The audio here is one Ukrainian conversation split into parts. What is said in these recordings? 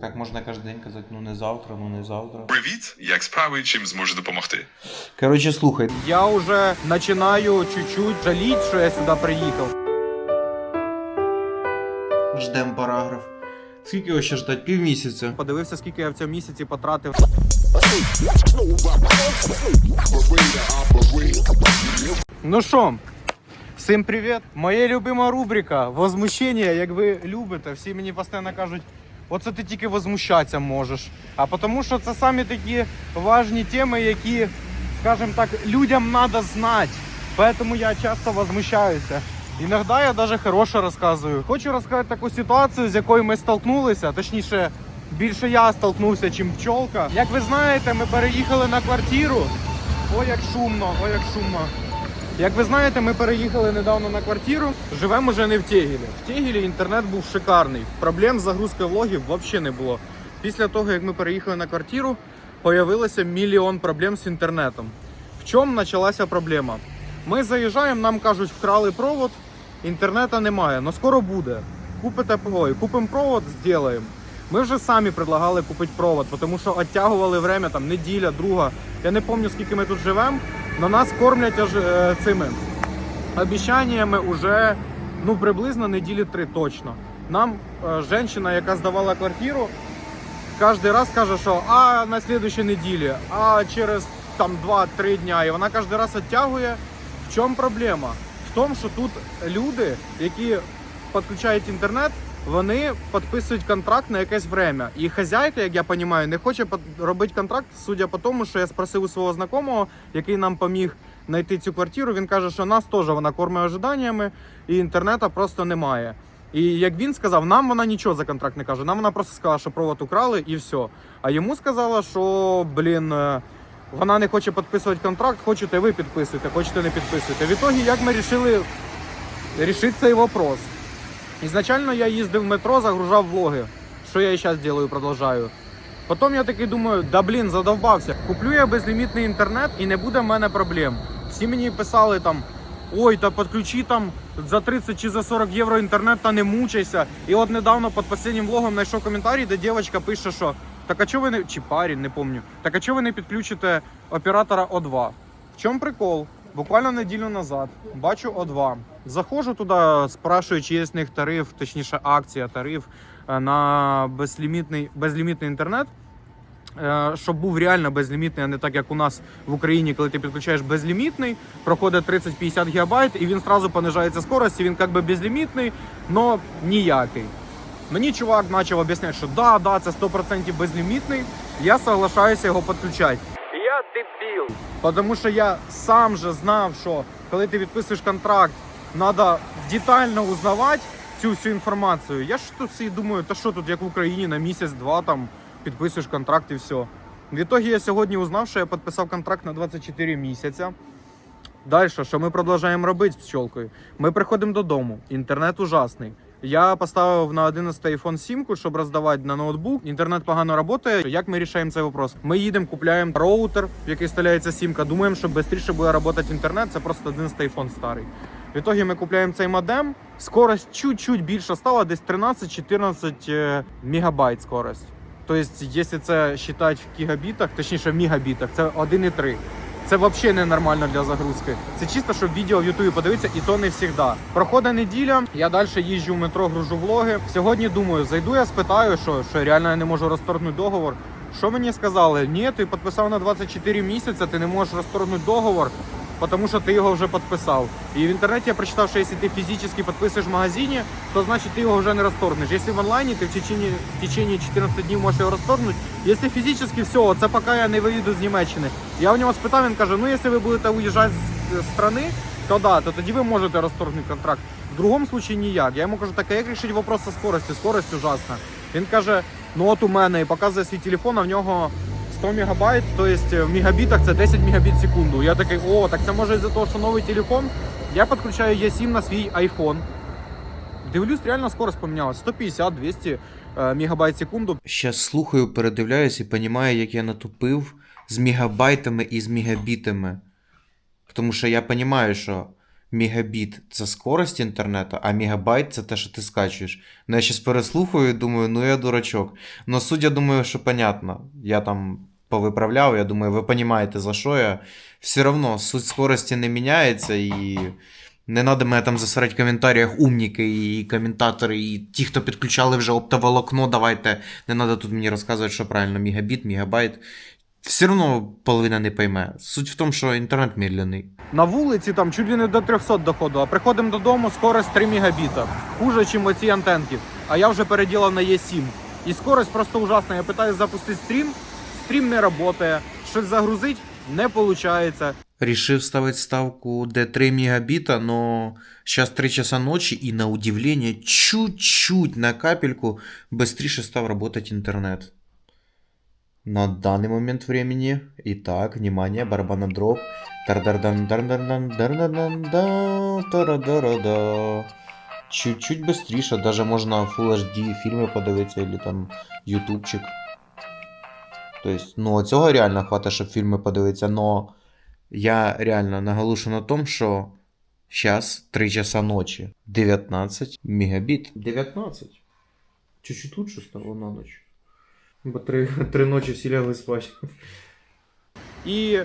Так можна кожен день казати, ну не завтра, ну не завтра. Привіт, як справи, чим зможу допомогти? Коротше, слухай, Я уже начинаю чуть-чуть жалеть, что я сюда приехал. ждем параграф. Скільки його ще ждать? Півмісяця. Подивився, скільки я в цьому місяці потратив. Ну що, всім привіт. Моя любима рубрика Возмущення, як ви любите. Всі мені постійно кажуть, оце ти тільки возмущатися можеш. А тому що це самі такі важні теми, які, скажімо так, людям треба знати. Поэтому я часто возмущаюся. Іноді я даже хороше розказую. Хочу розказати таку ситуацію, з якою ми столкнулися, точніше, більше я столкнувся, чим пчолка. Як ви знаєте, ми переїхали на квартиру. Ой, як шумно, ой, як шумно. Як ви знаєте, ми переїхали недавно на квартиру. Живемо вже не в Тегілі. В Тегілі інтернет був шикарний. Проблем з загрузкою влогів взагалі не було. Після того, як ми переїхали на квартиру, появилося мільйон проблем з інтернетом. В чому почалася проблема? Ми заїжджаємо, нам кажуть, вкрали провод, інтернету немає, але скоро буде. Купите ой, купимо провод, зробимо. Ми вже самі предлагали купити провод, тому що оттягували время там неділя, друга. Я не пам'ятаю, скільки ми тут живемо, але нас кормлять аж е, цими обіцяннями уже ну, приблизно неділі три точно. Нам е, жінка, яка здавала квартиру, кожен раз каже, що а на слідуючій неділі, а через там 2-3 дня. І вона кожен раз відтягує. В чому проблема? В тому, що тут люди, які підключають інтернет, вони підписують контракт на якесь время. І хазяйка, як я розумію, не хоче робити контракт, судя по тому, що я спросив у свого знайомого, який нам поміг знайти цю квартиру. Він каже, що нас теж вона кормить ожиданнями, і інтернету просто немає. І як він сказав, нам вона нічого за контракт не каже. Нам вона просто сказала, що провод украли і все. А йому сказала, що блін. е, Вона не хоче підписувати контракт, хочете ви підписуєте, хочете не підписуєте. В ітогі, як ми вирішили рішити цей вопрос. Ізначально я їздив в метро, загружав влоги, що я і зараз роблю, продовжую. Потім я такий думаю, да блін, задовбався. Куплю я безлімітний інтернет і не буде в мене проблем. Всі мені писали там. Ой, та підключи там за 30 чи за 40 євро інтернет та не мучайся. І от недавно під останнім влогом знайшов коментарі, де дівчинка пише, що так а чого ви не чи парень, не пам'ятаю, так а чого ви не підключите оператора О2? В чому прикол? Буквально неділю назад бачу О2. Заходжу туди, спрашую, чи є з них тариф, точніше акція, тариф е, на безлімітний, безлімітний інтернет. Е, Щоб був реально безлімітний, а не так як у нас в Україні, коли ти підключаєш безлімітний, проходить 30-50 гігабайт, і він одразу понижається скорость, і він як би безлімітний, але ніякий. Мені чувак почав об'ясняти, що да, да, це 100% безлімітний, я соглашаюся його підключати. Я дебіл. Тому що я сам же знав, що коли ти підписуєш контракт, треба детально узнавати цю всю інформацію. Я ж тут всі думаю, та що тут, як в Україні, на місяць-два там підписуєш контракт і все. В ітогі я сьогодні узнав, що я підписав контракт на 24 місяця. Далі, що ми продовжуємо робити з пчолкою? Ми приходимо додому, інтернет ужасний. Я поставив на 11 iPhone сімку, щоб роздавати на ноутбук. Інтернет погано працює. Як ми рішаємо цей вопрос? Ми їдемо, купляємо роутер, в який вставляється сімка. Думаємо, що швидше буде працювати інтернет. Це просто 11 iPhone старий. В ітогі ми купляємо цей модем. Скорость чуть-чуть більше стала, десь 13-14 е, мегабайт скорость. Тобто, якщо це вважати в гігабітах, точніше в мегабітах, це 1,3. Це взагалі ненормально для загрузки. Це чисто, щоб відео в Ютубі подивитися, і то не завжди. Проходить неділя, я далі їжджу в метро, гружу влоги. Сьогодні думаю, зайду, я спитаю, що, що реально я не можу розторгнути договор. Що мені сказали? Ні, ти підписав на 24 місяці, ти не можеш розторгнути договор, тому що ти його вже підписав. І в інтернеті я прочитав, що якщо ти фізично підписуєш в магазині, то значить ти його вже не розторгнеш. Якщо в онлайні, ти в течение, в течение 14 днів можеш його розторгнути. Якщо фізично, все, це поки я не виїду з Німеччини. Я у нього спитав, він каже: ну якщо ви будете уїжджати з, з страни, то да, то тоді ви можете розторгнути контракт. В другому случае ніяк. Я йому кажу, так а як рішити вопрос зі скоростю? Скорость ужасна. Він каже: ну от у мене і показує свій телефон, а в нього 100 мегабайт, то есть в мегабітах це 10 мегабіт в секунду. Я такий, о, так це може із-за того, що новий телефон. Я підключаю E7 на свій iPhone. Дивлюсь, реально скорость помінялась. 150-200 е, мегабайт в секунду. Щас слухаю, передивляюсь і розумію, як я натупив з мегабайтами і з мегабітами. Тому що я розумію, що мегабіт це скорость інтернету, а мегабайт це те, що ти скачуєш. Ну, я щас переслухаю і думаю, ну я дурачок. Но суть, я думаю, що понятно. Я там повиправляв, я думаю, ви розумієте, за що я. Все одно суть скорості не міняється і. Не треба мене там засирати в коментарях умніки і коментатори, і ті, хто підключали вже оптоволокно, давайте. Не треба тут мені розказувати, що правильно, мегабіт, мегабайт. Все одно половина не пойме. Суть в тому, що інтернет медленний. На вулиці там чуть ли не до 300 доходу, а приходимо додому, скорость 3 мегабіта. Хуже, ніж оці антенки. А я вже переділав на Е7. І скорость просто ужасна. Я питаюсь запустити стрім, стрім не працює, щось загрузить, не виходить. Решив ставить ставку D3 мегабита, но сейчас 3 часа ночи и на удивление чуть-чуть на капельку быстрее стал работать интернет. На данный момент времени. Итак, внимание, барабан дроп. Тардардан, дардардан, дардардан, да, тарадарада. Чуть-чуть быстрее, даже можно Full HD фильмы подивитися или там ютубчик. То есть, ну, цього реально хватає, щоб фільми подивитися, но я реально наголошу на тому, що зараз 3 часа ночі. 19 мегабіт. 19. Чуть-чуть лучше стало на ночь. Бо 3, 3 ночі всі лягли спать. І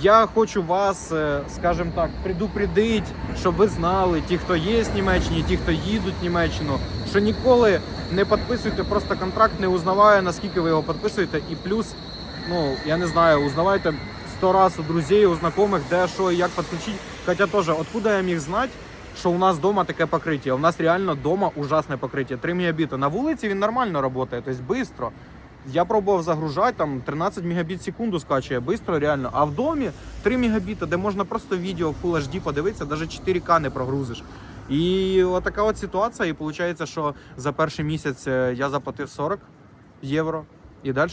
я хочу вас, е, скажімо так, предупредити, щоб ви знали, ті, хто є з Німеччини, ті, хто їдуть в Німеччину, що ніколи не підписуйте просто контракт, не узнавая, наскільки ви його підписуєте. І плюс, ну, я не знаю, узнавайте сто раз у друзей, у знайомих, де що і як підключити. Хоча теж, откуда я міг знати, що у нас вдома таке покриття? У нас реально вдома ужасне покриття. 3 мегабіта. На вулиці він нормально працює, тобто швидко. Я пробував загружати, там 13 мегабіт секунду скачує, швидко, реально. А в домі 3 мегабіта, де можна просто відео Full HD подивитися, навіть 4К не прогрузиш. І от така от ситуація. І виходить, що за перший місяць е, я заплатив 40 євро, і далі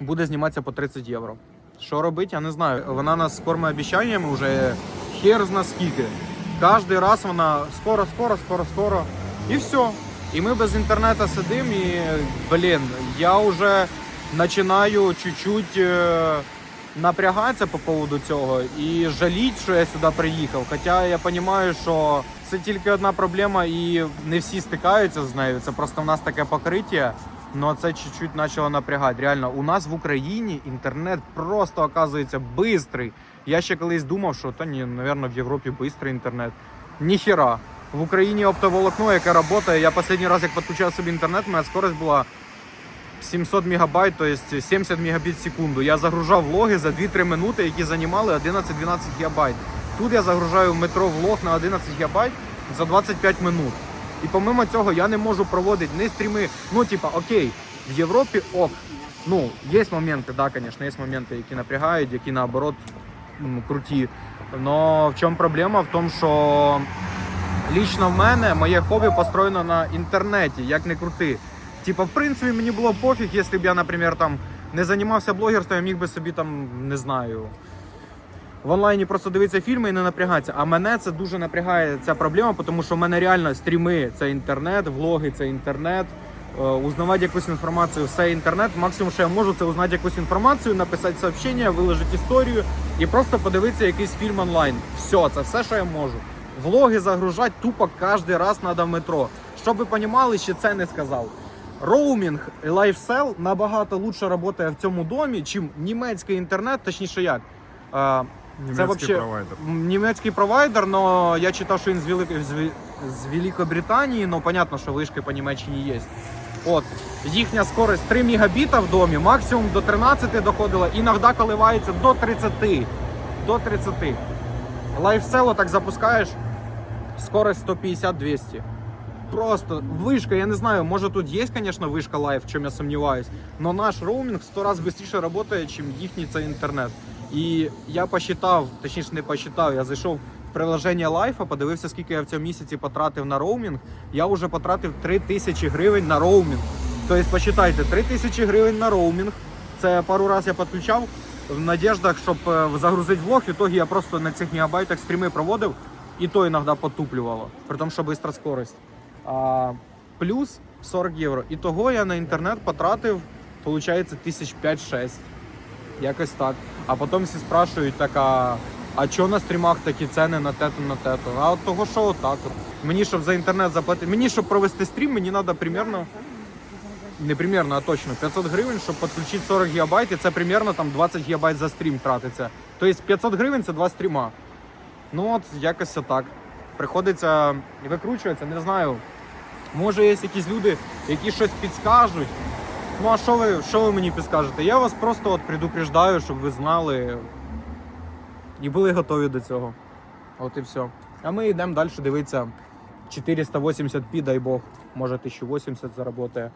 буде зніматися по 30 євро. Що робити, я не знаю. Вона нас кормить обіцяннями вже хер зна скільки. Кожен раз вона скоро, скоро, скоро, скоро. І все. І ми без інтернету сидимо, і, блін, я вже починаю чуть-чуть е, напрягатися по поводу цього і жаліть, що я сюди приїхав. Хоча я розумію, що це тільки одна проблема, і не всі стикаються з нею. Це просто в нас таке покриття. Ну це чуть-чуть почало напрягати. Реально, у нас в Україні інтернет просто оказується бистрий. Я ще колись думав, що та ні, напевно, в Європі бистрий інтернет. Ніхіра. В Україні оптоволокно, яке працює. Я останній раз, як підключав собі інтернет, моя скорость була 700 мегабайт, то есть 70 мегабіт в секунду. Я загружав влоги за 2-3 минути, які займали 11-12 гігабайт. Тут я загружаю метро влог на 11 гігабайт за 25 минут. І помимо цього я не можу проводити ні стріми. Ну, типа, окей, в Європі ок. Ну, є моменти, да, звісно, є моменти, які напрягають, які наоборот круті. Но в чому проблема? В тому, що лічно в мене моє хобі построєно на інтернеті, як не крути. Типа, в принципі, мені було пофіг, якщо б я, наприклад, там не займався блогерством, я міг би собі там, не знаю, в онлайні просто дивитися фільми і не напрягатися. А мене це дуже напрягає ця проблема, тому що в мене реально стріми це інтернет, влоги це інтернет. е, Узнавати якусь інформацію, все інтернет. Максимум, що я можу, це узнати якусь інформацію, написати сообщення, виложити історію і просто подивитися якийсь фільм онлайн. Все, це все, що я можу. Влоги загружати тупо кожен раз треба в метро. Щоб ви розуміли, ще це не сказав. Роумінг і лайфсел набагато лучше працює в цьому домі, чим німецький інтернет, точніше як. Е, Це вообще провайдер. німецький провайдер, але я читав, що він з, Велик... з, з Великобританії, ну понятно, що вишки по Німеччині є. От, їхня скорость 3 мегабіта в домі, максимум до 13 доходила, іноді коливається до 30. До 30. Лайфсело так запускаєш, скорость 150-200. Просто вишка, я не знаю, може тут є, звісно, вишка лайф, в чому я сумніваюсь, але наш роумінг в 100 разів швидше працює, ніж їхній цей інтернет. І я посчитав, точніше не посчитав, я зайшов в приложення лайфа, подивився, скільки я в цьому місяці потратив на роумінг. Я вже потратив 3 тисячі гривень на роумінг. Тобто, посчитайте, 3 тисячі гривень на роумінг. Це пару разів я підключав в надіждах, щоб е, загрузити влог. В ітогі я просто на цих мегабайтах стріми проводив, і то іноді потуплювало, при тому, що швидка скорость. А, плюс 40 євро. І того я на інтернет потратив, виходить, тисяч 5-6. Якось так. А потім всі спрашують, така, а чо на стрімах такі ціни на те-то, на те-то? А от того, що отак. От. Мені, щоб за інтернет заплатити, мені, щоб провести стрім, мені треба примерно, не примерно, а точно 500 гривень, щоб підключити 40 гігабайт, і це примерно там 20 гігабайт за стрім тратиться. Тобто 500 гривень це два стріма. Ну от якось так. Приходиться викручуватися, не знаю. Може, є якісь люди, які щось підскажуть. Ну а що ви, що ви мені підскажете? Я вас просто от предупреждаю, щоб ви знали і були готові до цього. От і все. А ми йдемо далі дивитися 480p, дай Бог, може 1080 заработає.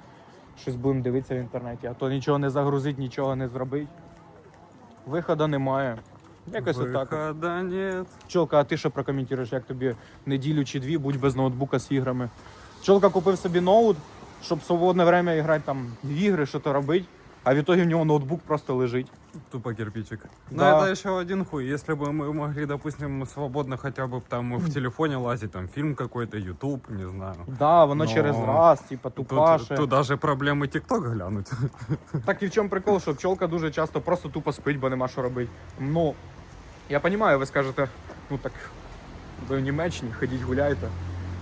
Щось будемо дивитися в інтернеті, а то нічого не загрузить, нічого не зробить. Виходу немає. Якось отак. от. Выхода нет. Чолка, а ти що прокоментуєш, як тобі неділю чи дві будь без ноутбука з іграми? Чолка купив собі ноут, щоб в свободне время грати там в ігри, що то робить, а в итоге в нього ноутбук просто лежить. Тупо кирпичик. Но Да. это еще один хуй. Если бы мы могли, допустим, свободно хотя бы там в телефоне лазить, там фильм какой-то, YouTube, не знаю. Да, воно Но через раз, типа Тут, тупаше. тут даже проблемы ТикТок глянуть. Так і в чому прикол, що пчолка дуже часто просто тупо спить, бо нема що робити. Ну, я розумію, ви скажете, ну так, в Німеччині, ходіть гуляйте.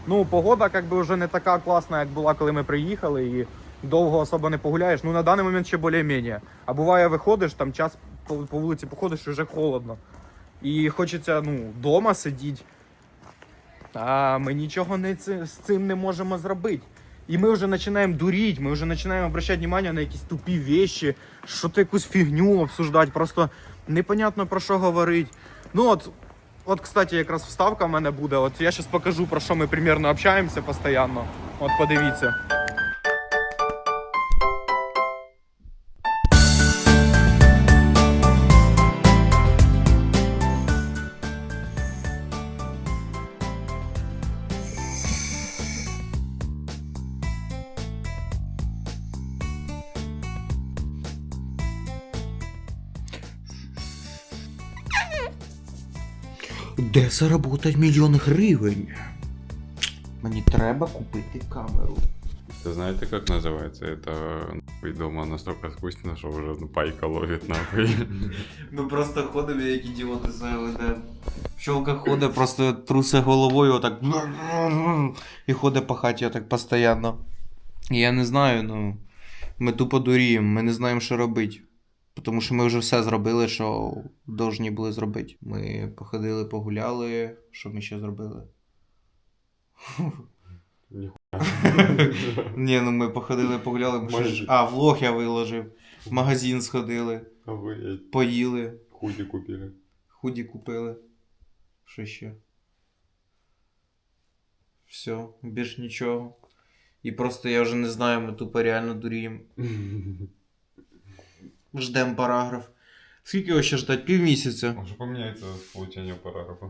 Ну, погода як би вже не така класна, як була, коли ми приїхали, і довго особо не погуляєш. Ну, на даний момент ще більш-менш. А буває, виходиш, там час по, по вулиці походиш вже холодно. І хочеться, ну, вдома сидіти. А ми нічого не, з цим не можемо зробити. І ми вже починаємо дуріть, ми вже починаємо обращати внимание на якісь тупі вещи, що то якусь фігню обсуждати, просто непонятно про що говорить. Ну от, от, кстати, якраз вставка в мене буде. От я зараз покажу, про що ми примерно общаємося постійно. От подивіться. Де заработать мільйон гривень? Мені треба купити камеру. Вы знаете, как называется? Это нахуй дома настолько скучно, что уже ну, пайка ловит нахуй. Ми просто ходимо, як ідіоти ЗЛД. Пчолка ходить, просто трусе головою отак. І ходить по хаті отак постійно. І я не знаю, ну. Ми тупо дуріємо, ми не знаємо, що робити. Тому що ми вже все зробили, що повинні були зробити. Ми походили, погуляли. Що ми ще зробили? Ні, ну ми походили, погуляли. А, влог я виложив. В магазин сходили, поїли. Худи купили. Худі купили. Що ще? Все, більш нічого. І просто я вже не знаю, ми тупо реально дуріємо. Ждем параграф. Скільки його ще ждать? Півмісяця. Може поміняється получення параграфа.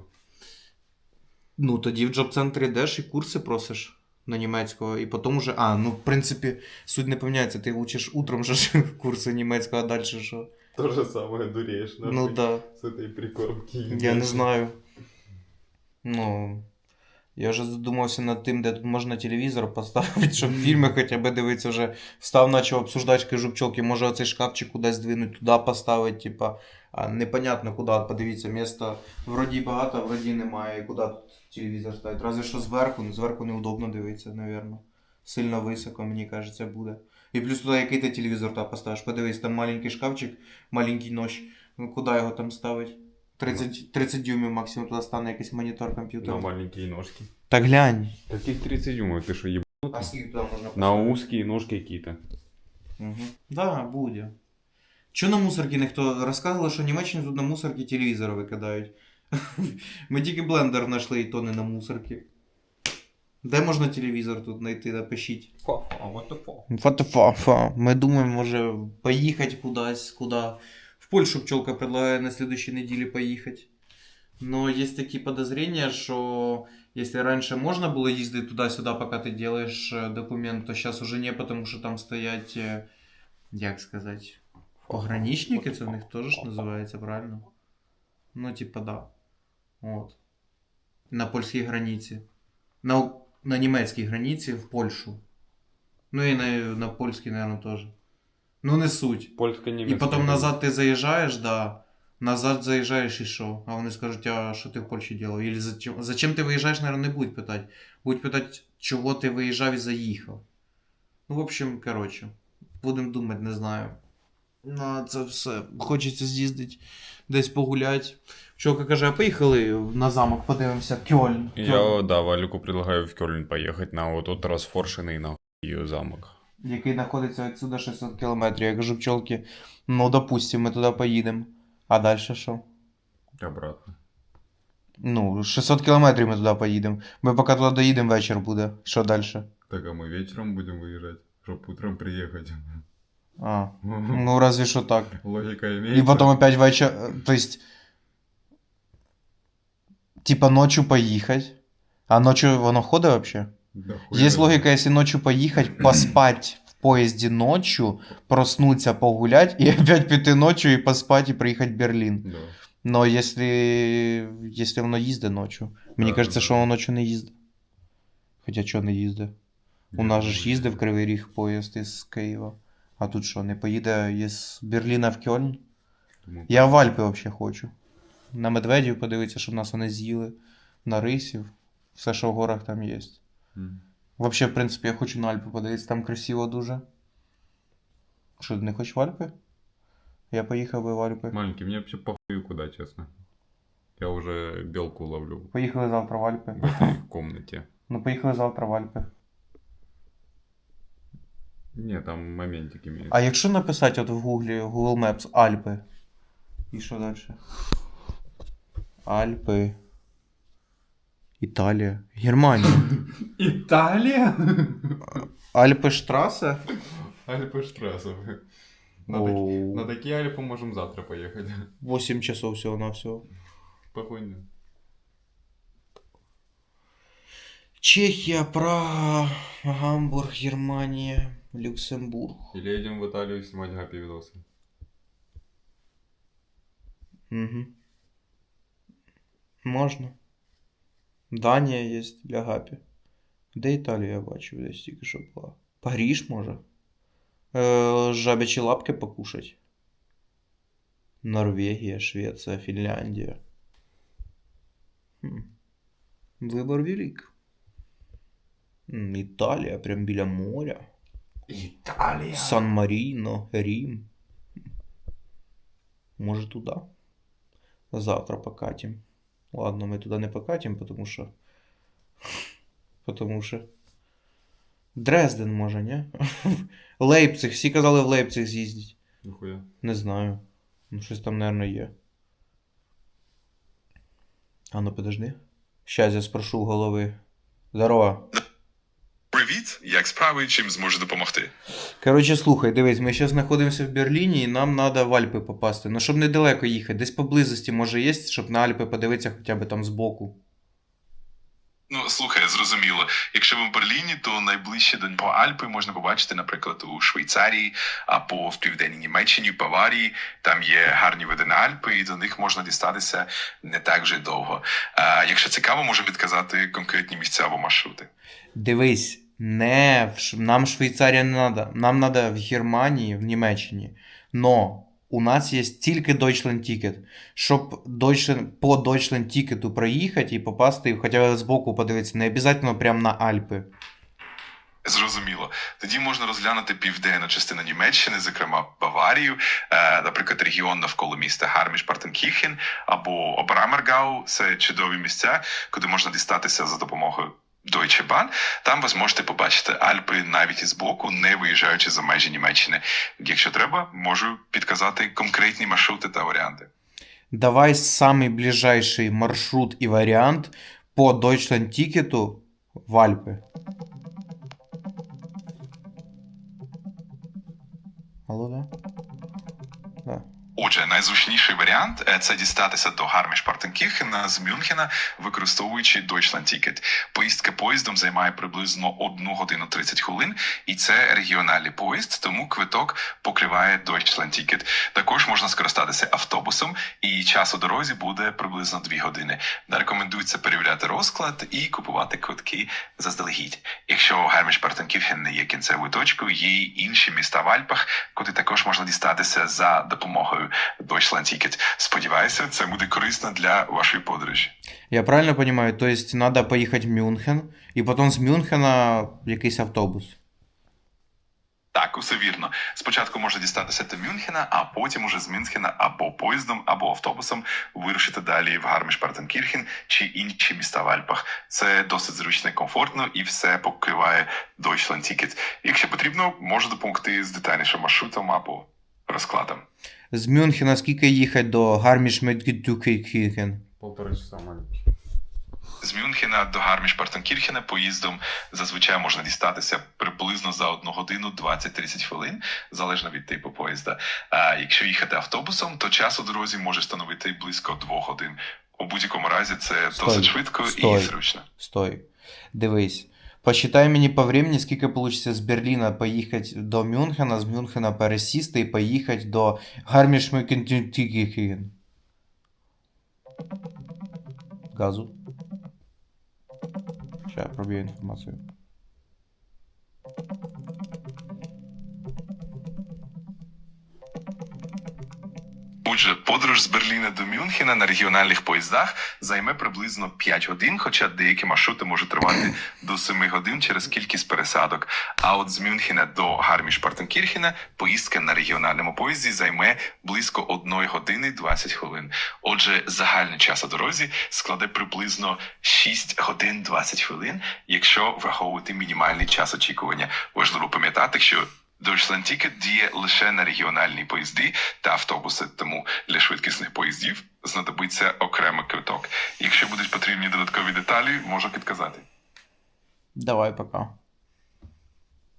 Ну, тоді в джоб-центрі йдеш і курси просиш на німецького, і потім уже. А, ну, в принципі, суть не поміняється. Ти учиш утром же курси німецького, а далі що? То же самое дуреешь, Ну да. С этой прикормки. Я не знаю. Ну. Я вже задумався над тим, де тут можна телевізор поставити, щоб фільми хоча б дивитися вже. Встав, почав обсуждати, кажу може оцей шкафчик кудись здвинуть, туди поставити, типа. А непонятно куди. Подивіться, міста вроді багато, вроді немає. І куди тут телевізор ставити? Разве що зверху, ну зверху неудобно дивитися, напевно. Сильно високо, мені кажеться, буде. І плюс туди який ти телевізор туди поставиш. Подивись, там маленький шкафчик, маленький нож. Ну куди його там ставить? 30, 30 дюймів максимум туди стане якийсь монітор комп'ютер. На маленькие ножки. Так глянь. Каких 30 дюймов? Ты что, еб... А скільки туди можна На узкие ножки какие-то. Угу. Да, буде. Чо на мусорки ніхто розказували, що в Німеччині тут на мусорки телевізори викидають. Ми тільки блендер знайшли і то не на мусорки. Де можна телевізор тут знайти, напишіть. А what the fuck? Фа-фа-фа. Ми думаємо, може поїхати кудись, куди. В Польшу пчелка предлагає на следующей неделе поїхати. Но есть такие подозрения, что если раньше можно было ездить туда-сюда, пока ты делаешь э, документ, то сейчас уже не, потому что там стоять, э, як сказать, пограничники, це в них теж ж називається, правильно? Ну, типа, да. Вот. На польській границі. На, на німецькій границі в Польщу. Ну и на, на польский, наверное, тоже. Ну, не суть. Польско И потом назад ты заезжаешь, да. Назад заїжджаєш і що? А вони скажуть, а що ти в Польщі делав? Или зачем, зачем ти виїжджаєш, наверное, не будуть питати. Будуть питати, чого ти виїжджав і заїхав. Ну, в общем, коротше, будемо думати, не знаю. На це все. Хочеться з'їздити, десь погуляти. Чолка каже, а поїхали на замок, подивимося. Кьольн. Я, да, Валику предлагаю в Кёльн поехать на вот тот расфоршенный нахуй ее замок. який знаходиться відсюди 600 кілометрів. Я кажу пчолки, ну допустим, ми туди поїдемо. А далі що? Обратно. Ну, 600 кілометрів ми туди поїдемо. Ми поки туди доїдемо, вечір буде. Що далі? Так, а мы вечером будем выезжать, чтобы утром приехать. А, ну разве що так. Логика І имеется. потім опять вечір. То есть. Типа ночью поїхати. А ночью воно ходить вообще? Да Есть логика, если ночью поехать, поспать в поезде ночью, проснуться, погулять, и опять піти ночью и поспать, и приехать в Берлин. Да. Но если, если воно їздить ночью. Мені Да, кажется, да. що воно ночью не їздить. Хоча чого не їздить? У нас же ж їздив Кривий Ріг поїзд із Києва. А тут що, не поїде із Берліна в Кьольн? думаю, Я в Альпи взагалі хочу. На медведів подивитися, щоб нас вони з'їли, на рисів, все, що в горах там є. Взагалі, в принципі, я хочу на Альпи подивитися, там красиво дуже. Що, ти не хочеш в Альпи? Я поїхав би в Альпи. Маленький, мне вообще похуй куда, честно. Я уже белку ловлю Поїхали завтра в Альпи. в этой комнате. Ну, поїхали завтра в Альпи. Не, там моментик имеется. А якщо написати от в Гуглі Google Maps Альпи. І що далі? Альпи. Італія. Германія. Италия? Альпи Штраса? Альпы Штрасов. На, таки- Оу. на такие Альпы можем завтра поехать. 8 часов всього на всього. Спокойно. Чехія, Прага, Гамбург, Германія, Люксембург. Или едем в Италию снимать гапи видосы. Угу. Можна. Данія є для гапі. Де Італія я бачив, десь тільки що була. Паріж може. Е, жабячі лапки покушать. Норвегія, Швеція, Фінляндія. Хм. Вибор велик. Італія, прям біля моря. Италия! Сан Маріно, Рим. Може туди. Завтра покатим. Ладно, ми туди не покатим, потому що. Потому що. Дрезден може, ні? Лейпциг. Всі казали в Лейпциг з'їздити. Нихуя. Не знаю. Ну, щось там, мабуть, є. А ну подожди. Щас я спрошу у голови. Здорово. Привіт, як справи, чим зможу допомогти? Коротше, слухай, дивись, ми зараз знаходимося в Берліні і нам треба в Альпи попасти. Ну, щоб недалеко їхати, десь поблизості може є, щоб на Альпи подивитися хоча б там збоку. Ну, слухай, зрозуміло. Якщо ви в Берліні, то найближче до по Альпи можна побачити, наприклад, у Швейцарії або в південній Німеччині, в Баварії. Там є гарні види на Альпи, і до них можна дістатися не так вже довго. А, якщо цікаво, можу підказати конкретні місця або маршрути. Дивись, не нам Швейцарія не треба. Нам треба в Германії, в Німеччині. Но у нас є тільки Deutschland Ticket. Щоб Deutschland, по Deutschland Ticket проїхати і попасти, хоча б збоку подивитися, не обов'язково прямо на Альпи. Зрозуміло. Тоді можна розглянути південну частину Німеччини, зокрема Баварію, е, наприклад, регіон навколо міста Гарміш-Партенкіхен або Обрамергау. Це чудові місця, куди можна дістатися за допомогою Deutsche Bahn. Там ви зможете побачити Альпи навіть із боку, не виїжджаючи за межі Німеччини. Якщо треба, можу підказати конкретні маршрути та варіанти. Давай самый ближайший маршрут и вариант по Deutschland тикету в Альпы. Алло, да? Отже, найзручніший варіант е, це дістатися до Гарміш-Партенкірхена з Мюнхена, використовуючи Deutschland Ticket. Поїздка поїздом займає приблизно 1 годину 30 хвилин, і це регіональний поїзд, тому квиток покриває Deutschland Ticket. Також можна скористатися автобусом, і час у дорозі буде приблизно 2 години. Рекомендується перевіряти розклад і купувати квитки заздалегідь. Якщо Гарміш-Партенкірхен не є кінцевою точкою, є й інші міста в Альпах, куди також можна дістатися за допомогою доставкою Deutschland Ticket. Сподіваюся, це буде корисно для вашої подорожі. Я правильно понимаю, то есть надо поїхати в Мюнхен, і потім з Мюнхена якийсь автобус. Так, усе вірно. Спочатку можна дістатися до Мюнхена, а потім уже з Мюнхена або поїздом, або автобусом вирушити далі в Гарміш-Партенкірхен чи інші міста в Альпах. Це досить зручно і комфортно, і все покриває Deutschland Ticket. Якщо потрібно, можу допомогти з детальнішим маршрутом або розкладом. З Мюнхена скільки їхати до Гарміш-Медгедюкейкірхен? Полтора часа маленький. З Мюнхена до Гарміш-Партенкірхена поїздом зазвичай можна дістатися приблизно за 1 годину 20-30 хвилин, залежно від типу поїзда. А якщо їхати автобусом, то час у дорозі може становити близько 2 годин. У будь-якому разі це Стой, досить швидко стой. і зручно. Стой. Дивись. Посчитай мені по времени, скільки вийде з Берліна поїхати до Мюнхена, з Мюнхена пересісти і поїхати до Гарміш-Медгедюкейкірхен. Газу. Сейчас я пробую інформацію. Отже, подорож з Берліна до Мюнхена на регіональних поїздах займе приблизно 5 годин, хоча деякі маршрути можуть тривати до 7 годин через кількість пересадок. А от з Мюнхена до Гарміш-Партенкірхена поїздка на регіональному поїзді займе близько 1 години 20 хвилин. Отже, загальний час у дорозі складе приблизно 6 годин 20 хвилин, якщо враховувати мінімальний час очікування. Важливо пам'ятати, що Deutschland Ticket діє лише на регіональні поїзди та автобуси, тому для швидкісних поїздів знадобиться окремий квиток. Якщо будуть потрібні додаткові деталі, можу підказати. Давай пока.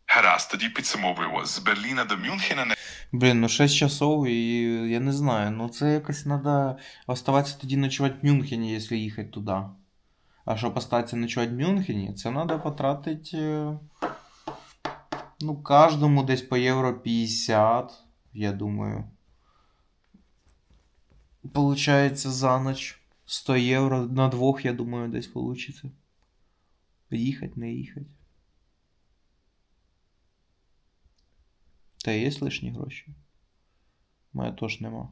Гаразд, тоді підсумовуємо. З Берліна до Мюнхена на Блін, ну 6 часов, і я не знаю. Ну це якось треба оставатися тоді ночувати в Мюнхені, якщо їхати туди. А щоб остатися ночувати в Мюнхені, це треба потратити. Ну, кожному десь по євро 50, я думаю. Получається за ніч 100 євро на двох, я думаю, десь получиться. Їхати, не їхати. Та є лишні гроші? У мене теж нема.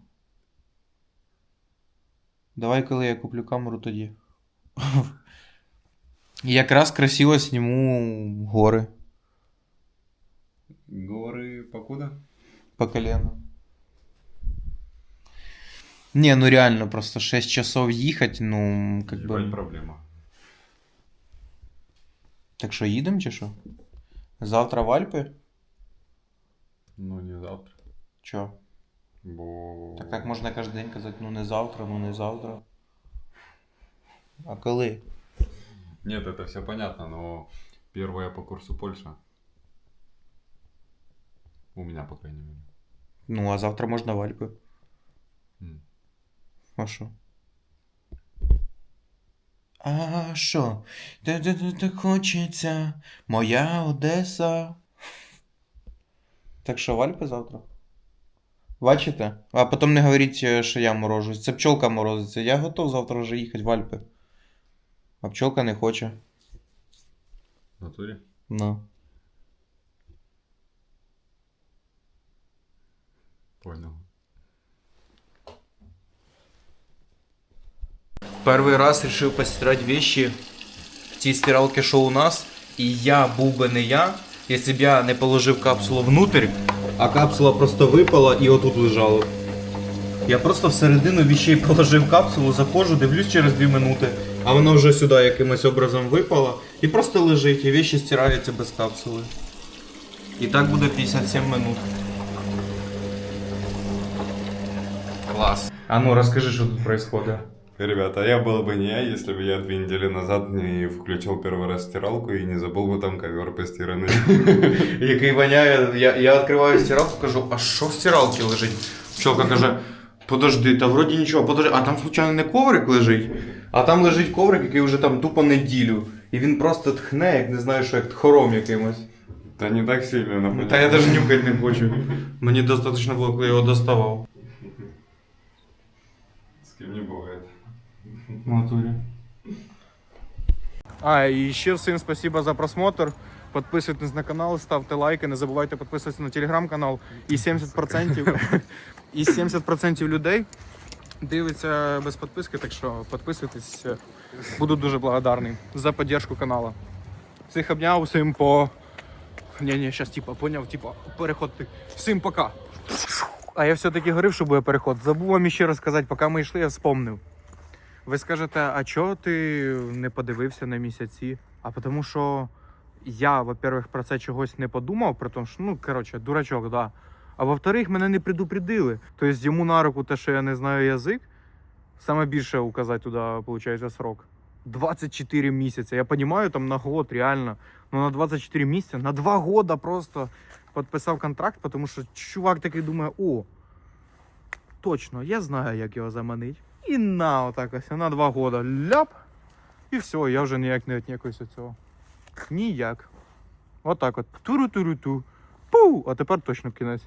Давай, коли я куплю камеру, тоді. Якраз красиво зніму гори Горы покуда? по колено. Не, ну реально, просто 6 часов ехать, ну, как бы... проблема. Так що, їдемо чи що? Завтра в Альпи? Ну, не завтра. Чо? Бо... Так так можна кожен день казати, ну не завтра, ну не завтра. А коли? Нет, это все понятно, но первое по курсу Польша. У меня, по крайней мере. Ну, а завтра можна в Альпи. М. А що? А що? Де де так хочеться? Моя Одеса. Так що в Альпи завтра? Бачите? А потім не говоріть, що я морожусь. Це пчолка морозиться. Я готов завтра вже їхати в Альпи. А пчолка не хоче. В натуре? Ну. Понял. Перший раз решил постирать вещи в тій стиралці, що у нас. І я був би не я, якщо б я не положив капсулу внутрь, а капсула просто випала і отут лежала. Я просто всередину вещей положив капсулу, заходжу, дивлюсь через 2 минути, а вона вже сюди якимось образом випала і просто лежить, і вещи стираються без капсули. І так буде 57 минут. Клас. А ну розкажи, що тут відбувається. Ребята, я был бы не я, если бы я две недели назад не включил первый раз стиралку и не забыл бы там ковер постиранный. який воняє. Я, я відкриваю стиралку, кажу, а що в стиралці лежить? Пчелка каже, подожди, та вроді нічого, подожди, а там случайно не коврик лежить, а там лежить коврик, який вже там тупо неділю. І він просто тхне, як не знаю, що як тхором якимось. Да не так сильно, но Та я навіть нюхати не хочу. Мені достатньо було, коли я його доставав. Не бывает. В натурі. А, і ще всім спасибо за просмотр. Підписуйтесь на канал, ставте лайки, не забувайте підписуватися на телеграм-канал. І 70% І 70% людей дивиться без підписки, так що підписуйтесь. Буду дуже благодарний за підтримку каналу. Всіх обняв, всім по. Ні, ні, зараз типа поняв, типа переход. Всім пока. А я все-таки говорив, що буде переход. Забув вам ще розказати, поки ми йшли, я вспомнив. Ви скажете, а чого ти не подивився на місяці? А тому що я, во-первых, про це чогось не подумав, при тому, що, ну, коротше, дурачок, да. А во-вторых, мене не предупредили. Тобто йому на руку те, що я не знаю язик, саме більше указати туди, виходить, срок. 24 місяці. Я розумію, там на год, реально. Ну на 24 місяці, на 2 года просто підписав контракт, тому що чувак такий думає, о, точно, я знаю, як його заманить. І на отак ось, на два года. Ляп. І все, я вже ніяк не віднікуюсь від цього. Ніяк. Отак от. Туру-туру-ту. Пу! А тепер точно кінець.